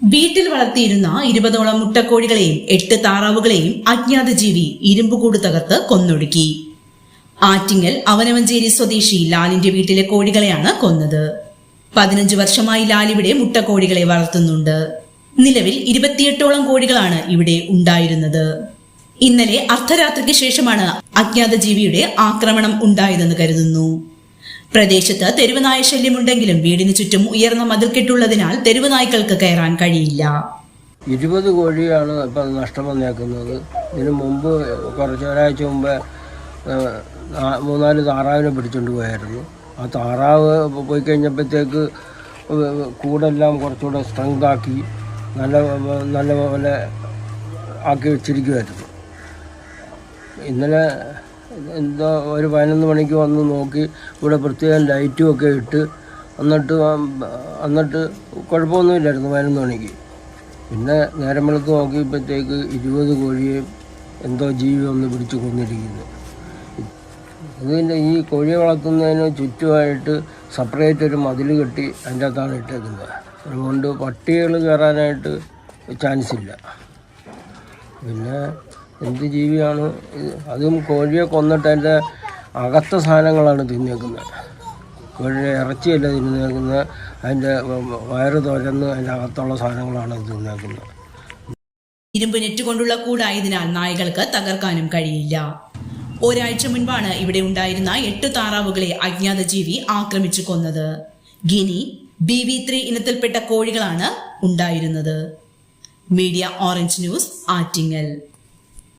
വീട്ടിൽ വളർത്തിയിരുന്ന ഇരുപതോളം മുട്ടക്കോഴികളെയും എട്ട് താറാവുകളെയും അജ്ഞാത ജീവി ഇരുമ്പുകൂട് തകർത്ത് കൊന്നൊടുക്കി. ആറ്റിങ്ങൽ അവനവഞ്ചേരി സ്വദേശി ലാലിന്റെ വീട്ടിലെ കോഴികളെയാണ് കൊന്നത്. പതിനഞ്ചു വർഷമായി ലാൽ ഇവിടെ മുട്ടക്കോഴികളെ വളർത്തുന്നുണ്ട്. നിലവിൽ ഇരുപത്തിയെട്ടോളം കോഴികളാണ് ഇവിടെ ഉണ്ടായിരുന്നത്. ഇന്നലെ അർദ്ധരാത്രിക്ക് ശേഷമാണ് അജ്ഞാത ജീവിയുടെ ആക്രമണം ഉണ്ടായതെന്ന് കരുതുന്നു. പ്രദേശത്ത് തെരുവുനായ ശല്യമുണ്ടെങ്കിലും വീടിന് ചുറ്റും ഉയർന്ന മതിൽക്കെട്ടുള്ളതിനാൽ തെരുവുനായ്ക്കൾക്ക് കയറാൻ കഴിയില്ല. ഇരുപത് കോഴിയാണ് ഇപ്പം നഷ്ടം വന്നേക്കുന്നത്. ഇതിനു മുമ്പ് കുറച്ച് ഒരാഴ്ച മുമ്പ് മൂന്നാൽ താറാവിനെ പിടിച്ചുകൊണ്ട് പോയായിരുന്നു. ആ താറാവ് പോയി കഴിഞ്ഞപ്പോഴത്തേക്ക് കൂടെല്ലാം കുറച്ചുകൂടെ സ്ട്രെങ്ത് ആക്കി നല്ല നല്ല പോലെ ആക്കി വെച്ചിരിക്കുമായിരുന്നു ഇന്നലെ എന്തോ ഒരു പതിനൊന്ന് മണിക്ക് വന്ന് നോക്കി ഇവിടെ പ്രത്യേകം ലൈറ്റും ഒക്കെ ഇട്ട് എന്നിട്ട് എന്നിട്ട് കുഴപ്പമൊന്നുമില്ലായിരുന്നു പതിനൊന്ന് മണിക്ക്. പിന്നെ നേരം വെളുത്ത് നോക്കിയപ്പോഴത്തേക്ക് ഇരുപത് കോഴിയെ എന്തോ ജീവി ഒന്ന് പിടിച്ച് കൊന്നിരിക്കുന്നു. ഇതിന്റെ ഈ കോഴിയെ വളർത്തുന്നതിന് ചുറ്റുമായിട്ട് സെപ്പറേറ്റ് ഒരു മതിൽ കെട്ടി അതിന്റെ അകത്താണ് ഇട്ടേക്കുന്നത്. അതുകൊണ്ട് പട്ടികൾ കയറാനായിട്ട് ചാൻസ് ഇല്ല. പിന്നെ എന്ത് ജീവിയാണ്? അതും കോഴിയെ കൊന്നിട്ട് അതിന്റെ അകത്ത സാധനങ്ങളാണ് തിന്നേക്കുന്നത്. കോഴിയുടെ ഇറച്ചിയല്ല തിന്നേക്കുന്നത്. അതിന്റെ വയറ് തുരന്ന് അതിന്റെ അകത്തുള്ള സാധനങ്ങളാണ് തിന്നേക്കുന്നത്. ഇരുമ്പ് നെറ്റ് കൊണ്ടുള്ള കൂടായതിനാൽ നായകൾക്ക് തകർക്കാനും കഴിയില്ല. ഒരാഴ്ച മുൻപാണ് ഇവിടെ ഉണ്ടായിരുന്ന എട്ട് താറാവുകളെ അജ്ഞാത ജീവി ആക്രമിച്ചു കൊന്നത്. ഗിനി ബി വി ത്രീ ഇനത്തിൽപ്പെട്ട കോഴികളാണ് ഉണ്ടായിരുന്നത്. Media orange news Attingal.